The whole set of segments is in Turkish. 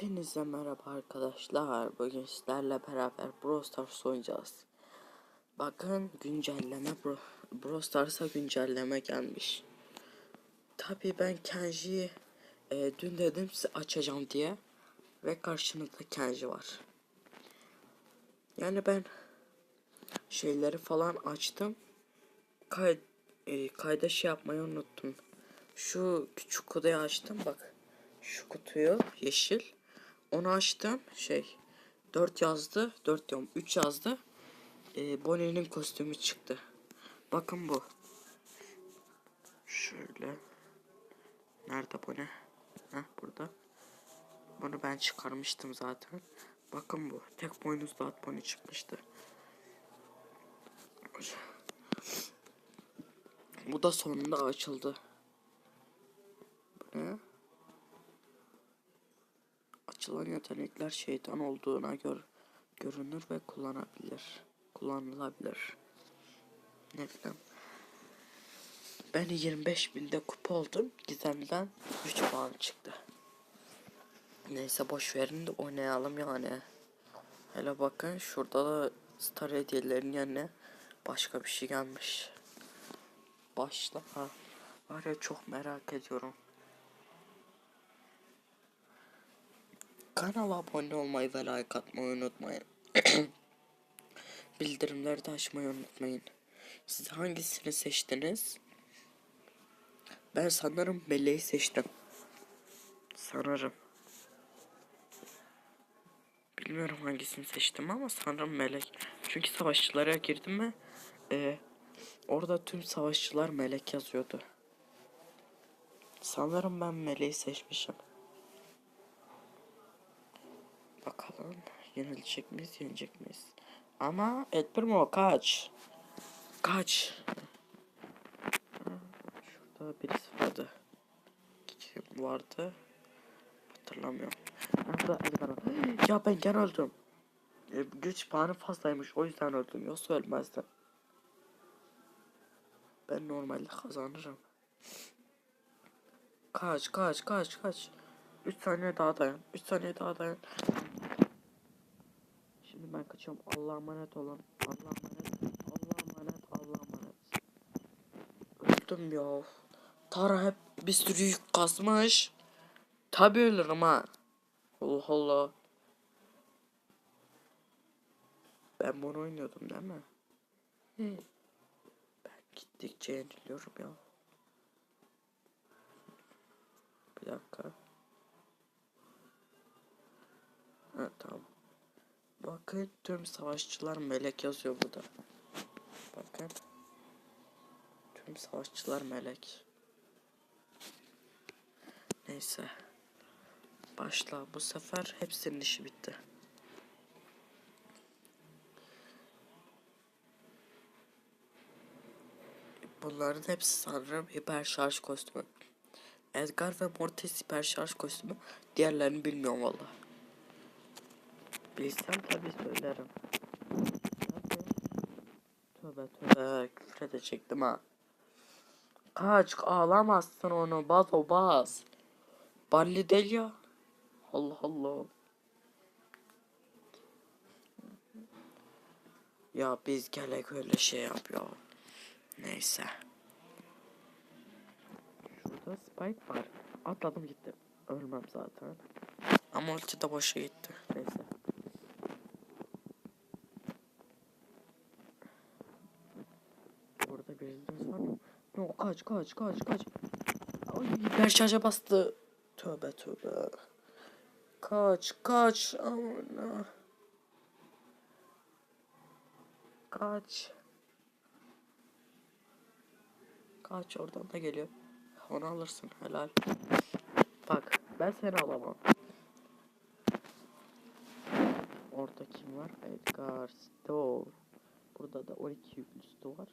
Hepinize merhaba arkadaşlar. Bugün sizlerle beraber Brawl Stars oynayacağız. Bakın güncelleme Bro Brawl Stars'a güncelleme gelmiş. Tabi ben Kenji'yi e, dün dedim size açacağım diye. Ve karşınızda Kenji var. Yani ben şeyleri falan açtım. Kay e, kayda şey yapmayı unuttum. Şu küçük kutuyu açtım bak. Şu kutuyu yeşil. Onu açtım. Şey 4 yazdı. 4 diyorum 3 yazdı. E, Bonnie'nin kostümü çıktı. Bakın bu. Şöyle. Nerede Bonnie? Heh burada. Bunu ben çıkarmıştım zaten. Bakın bu. Tek boynuzlu at Bonnie çıkmıştı. Bu da sonunda açıldı. Bu ne? Açılan yetenekler şeytan olduğuna gör görünür ve kullanabilir. Kullanılabilir. Ne bileyim. Ben 25 binde kupa oldum. Gizemden 3 puan çıktı. Neyse boş verin de oynayalım yani. Hele bakın şurada da star hediyelerin yerine başka bir şey gelmiş. Başla. Ha. Var ya çok merak ediyorum. Kanala abone olmayı ve like atmayı unutmayın. Bildirimleri de açmayı unutmayın. Siz hangisini seçtiniz? Ben sanırım Meleği seçtim. Sanırım. Bilmiyorum hangisini seçtim ama sanırım Melek. Çünkü savaşçılara girdim ve e, orada tüm savaşçılar Melek yazıyordu. Sanırım ben Meleği seçmişim. Bakalım yenilecek miyiz, yenecek miyiz? Ama Primo kaç. Kaç. Şurada birisi vardı. Kim vardı? Hatırlamıyorum. Burada Edgar. Ya ben gene öldüm. E, güç puanı fazlaymış o yüzden öldüm. Yoksa ölmezdim. Ben normalde kazanırım. Kaç kaç kaç kaç. 3 saniye daha dayan. 3 saniye daha dayan. Ben kaçıyorum. Allah'a emanet olun. Allah'a emanet. Allah'a emanet. Allah'a emanet. Öldüm ya. Tara hep bir sürü yük kasmış. Tabi ölürüm ha. Allah Allah. Ben bunu oynuyordum değil mi? Hı. Ben gittikçe yeniliyorum ya. Bir dakika. Ha tamam. Bakın tüm savaşçılar melek yazıyor burada. Bakın. Tüm savaşçılar melek. Neyse. Başla. Bu sefer hepsinin işi bitti. Bunların hepsi sanırım hiper şarj kostümü. Edgar ve Mortis hiper şarj kostümü. Diğerlerini bilmiyorum valla. Bilsem tabi söylerim. Tövbe tövbe küfür edecektim ha. Kaç ağlamazsın onu baz o baz. Balli del ya. Allah Allah. Ya biz gelek öyle şey yapıyor. Neyse. Şurada Spike var. Atladım gitti. Ölmem zaten. Ama ulti de boşa gitti. Neyse. Burada biriniz var No, kaç kaç kaç kaç. Ay hiper şarja bastı. Tövbe tövbe. Kaç kaç. Aman. Kaç. Kaç oradan da geliyor. Onu alırsın helal. Bak ben seni alamam. Orada kim var? Edgar Stowe. Burada da 12 yüklüsü var.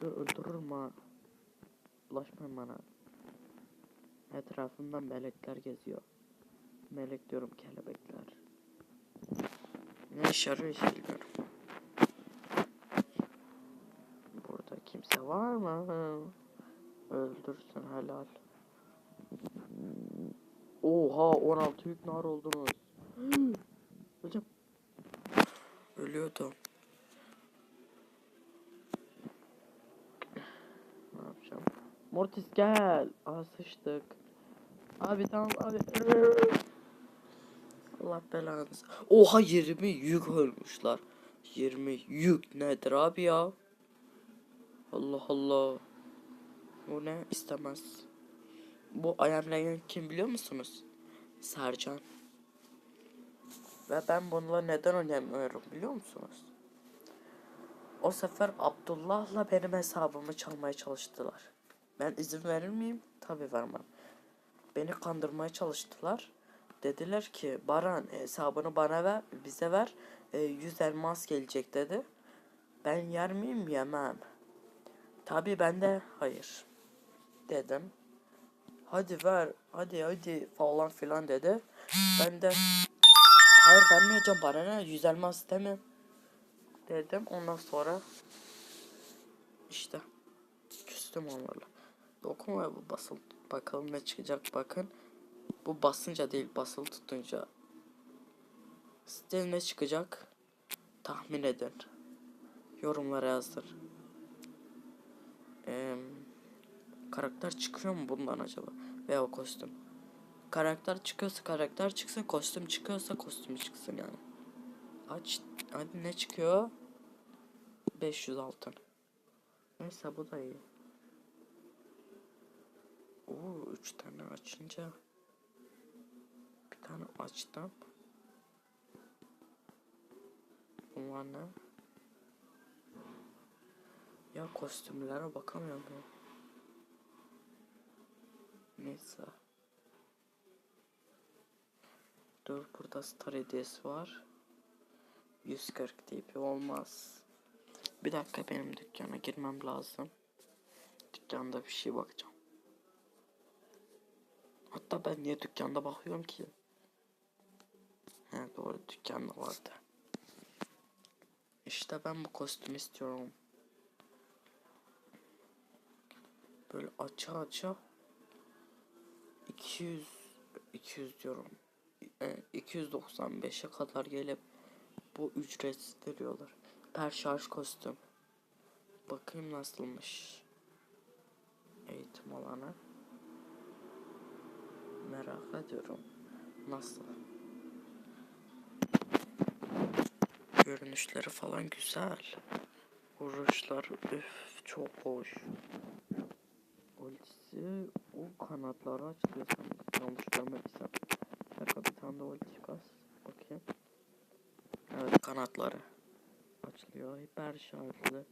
Sizi öldürürüm ha. Bana. Etrafımda melekler geziyor. Melek diyorum kelebekler. Ne işe yarıyor. Burada kimse var mı? Öldürsün helal. Oha 16 yük nar oldunuz. Hocam. Ölüyordum. Ne yapacağım? Mortis gel. Aa sıçtık. Abi tamam abi. Allah belanızı. Oha 20 yük ölmüşler. 20 yük nedir abi ya? Allah Allah. Bu ne istemez. Bu Legend kim biliyor musunuz? Sercan. Ve ben bununla neden oynamıyorum biliyor musunuz? O sefer Abdullah'la benim hesabımı çalmaya çalıştılar. Ben izin verir miyim? Tabi vermem. Beni kandırmaya çalıştılar. Dediler ki Baran hesabını bana ver, bize ver. E, 100 elmas gelecek dedi. Ben yer miyim? Yemem. Tabi ben de hayır dedim. Hadi ver, hadi hadi falan filan dedi. Ben de hayır vermeyeceğim bana ne 100 elmas istemem dedim. Ondan sonra işte küstüm onlarla. Dokunma bu basıl. Bakalım ne çıkacak bakın. Bu basınca değil basılı tutunca. Size ne çıkacak? Tahmin edin. Yorumlara yazdır. Eee karakter çıkıyor mu bundan acaba? Veya kostüm. Karakter çıkıyorsa karakter çıksın, kostüm çıkıyorsa kostüm çıksın yani. Aç, hadi ne çıkıyor? 500 altın. Neyse bu da iyi. Oo, 3 tane açınca bir tane açtım. Ne? Ya kostümlere bakamıyorum. Neyse. Dur burada star hediyesi var. 140 tipi olmaz. Bir dakika benim dükkana girmem lazım. Dükkanda bir şey bakacağım. Hatta ben niye dükkanda bakıyorum ki? He doğru dükkanda vardı. İşte ben bu kostümü istiyorum. Böyle aça aça 200 200 diyorum. E, 295'e kadar gelip bu ücretsiz veriyorlar. Per şarj kostüm. Bakayım nasılmış. Eğitim alanı. Merak ediyorum. Nasıl? Görünüşleri falan güzel. Vuruşlar üf çok hoş. Ultisi o kanatları açılıyor sanırım. Yanlış görmediysem. Dakika bir tane de ulti çıkar. Bakayım. Evet kanatları açılıyor. Hiper şarjlı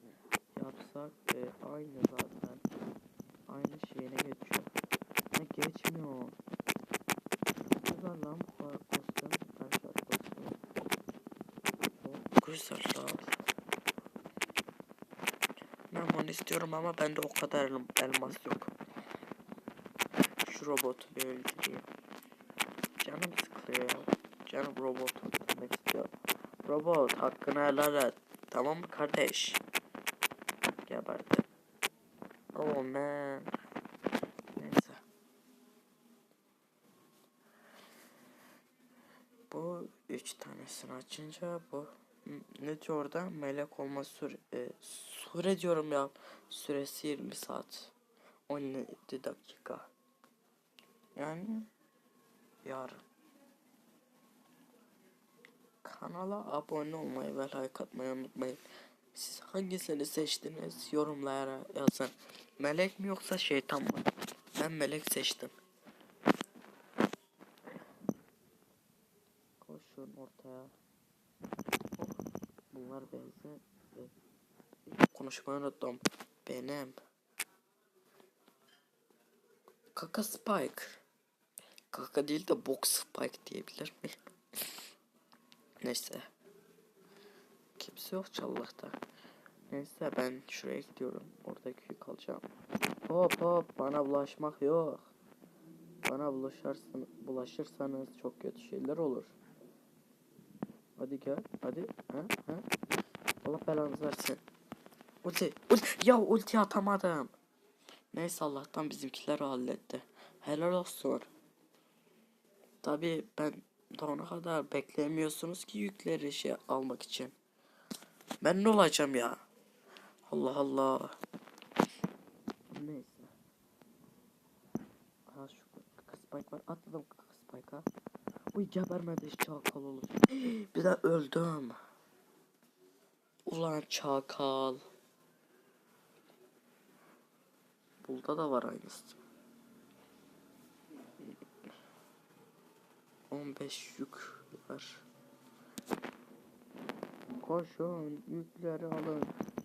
yapsak e, aynı zaten. Aynı şeyine geçiyor. Ne geçmiyor. Güzel lan bu kadar kostüm. Hiper şarj kostüm. Lan. Ben bunu istiyorum ama bende o kadar el- elmas yok. Şu robotu bir öldüreyim. Canım sıkılıyor. Canım robotu öldürmek istiyor. Robot hakkını helal et. Tamam mı kardeş? Geberdi. Oh man. Neyse. Bu üç tanesini açınca bu ne diyor orada? Melek olma süre, e, süre diyorum ya. Süresi 20 saat. 17 dakika. Yani yarın. Kanala abone olmayı ve like atmayı unutmayın. Siz hangisini seçtiniz yorumlara yazın. Melek mi yoksa şeytan mı? Ben melek seçtim. Koşun ortaya. Bunlar benzi. Konuşmayı unuttum. Benim. Kaka Spike. Kaka değil de Box Spike diyebilir miyim? Neyse. Kimse yok çallakta. Neyse ben şuraya gidiyorum. Oradaki yük alacağım. Hop hop bana bulaşmak yok. Bana bulaşırsan, bulaşırsanız çok kötü şeyler olur. Hadi gel. Hadi. Ha, ha. Allah belanızı versin. Ulti. Ulti. Ya ulti atamadım. Neyse Allah'tan bizimkiler halletti. Helal olsun. Tabi ben ona kadar beklemiyorsunuz ki yükleri şey almak için. Ben ne olacağım ya? Allah Allah. Neyse. Ha şu spike var. Atladım spike'a. Uy gebermedi çakal olur. Bir de öldüm. Ulan çakal. Burada da var aynısı. 15 yük var. Koşun yükleri alın.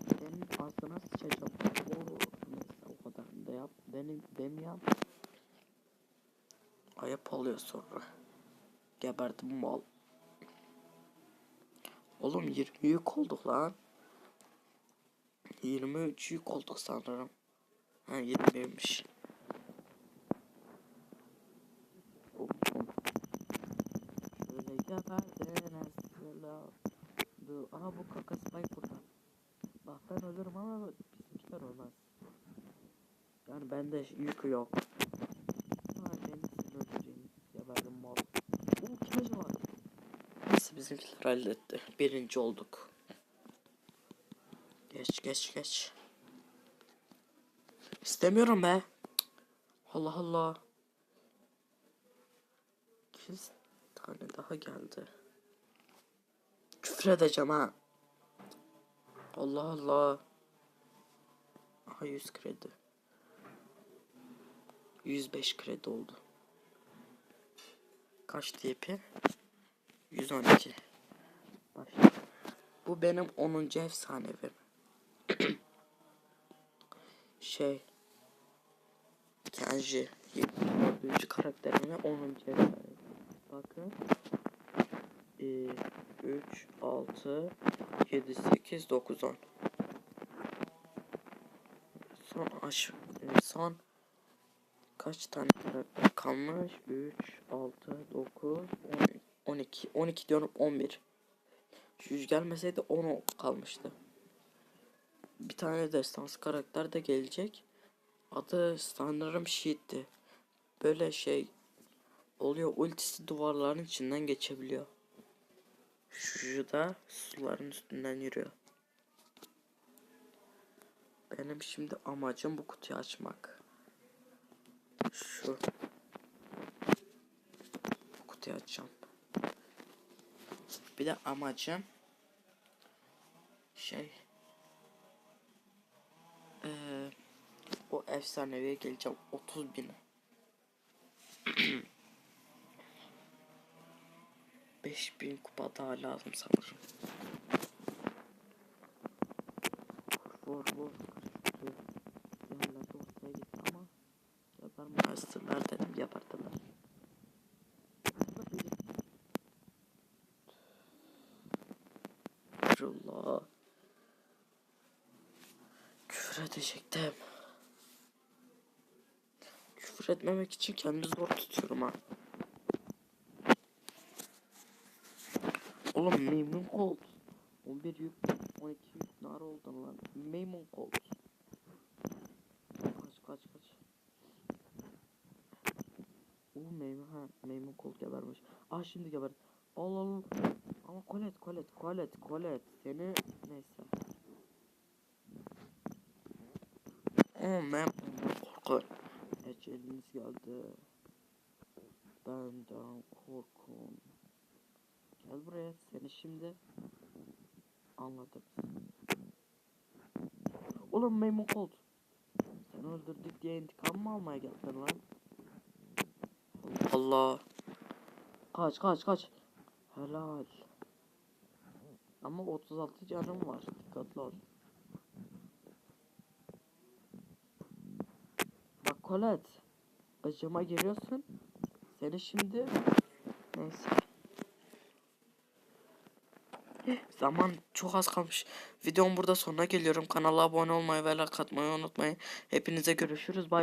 Senin ağzına sıçacağım. Oo, neyse o kadar da yap. Benim demeyeyim. Ayıp oluyor sonra. Geberdim mal. Oğlum 20 yük olduk lan. 23 yük olduk sanırım. Ha 20'ymiş. Bum bum. Şöyle geberdin. Dur. Aha bu kaka spike burada. Bak ben ölürüm ama bizimkiler ölmez. Yani bende yük yok. Ha ben seni öldüreyim. Geberdim mal. Oo kime var? Neyse bizimkiler halletti. Birinci olduk. Geç geç geç. İstemiyorum be. Allah Allah. İki tane daha geldi. Küfür edeceğim ha. Allah Allah. Aha 100 kredi. 105 kredi oldu. Kaç TP? 112. Bu benim 10. efsanevim. şey. Kenji. 24. karakterime 10. efsanevi. Bakın. Ee, 3, 6, 7, 8, 9, 10. Son aş e, son kaç tane karakter kalmış? 3, 6, 9, 12, 12 diyorum 11. Şu yüz gelmeseydi 10 kalmıştı. Bir tane destansı karakter de gelecek. Adı sanırım Sheet'ti. Böyle şey oluyor ultisi duvarların içinden geçebiliyor. Şu da suların üstünden yürüyor. Benim şimdi amacım bu kutuyu açmak. Şu. Bu kutuyu açacağım. Bir de amacım şey eee o efsaneviye geleceğim 30 bin. 5000 kupa daha lazım sanırım. Vur vur kırıştı. Yerlerde ortaya gitti ama yaparmazlar dedim yapardılar. Allah. Küfür edecektim. Küfür etmemek için kendimi zor tutuyorum ha. Oğlum memnun Colt. 11 yük 12 yük nar oldun lan. Memnun Colt. Kaç kaç kaç. Oo memnun ha memnun Colt gebermiş. Ah şimdi geber. Al al. Ama Colette Colette Colette Colette seni neyse. Oo memnun korkun. Eceliniz geldi. Benden korkun. Gel buraya seni şimdi anladım. Oğlum Memon Colt. Seni öldürdük diye intikam mı almaya geldin lan? Allah. Kaç kaç kaç. Helal. Ama 36 canım var. Dikkatli ol. Bak Colette. Acıma giriyorsun. Seni şimdi neyse. Zaman çok az kalmış. Videom burada sonuna geliyorum. Kanala abone olmayı ve like atmayı unutmayın. Hepinize görüşürüz. Bay bay.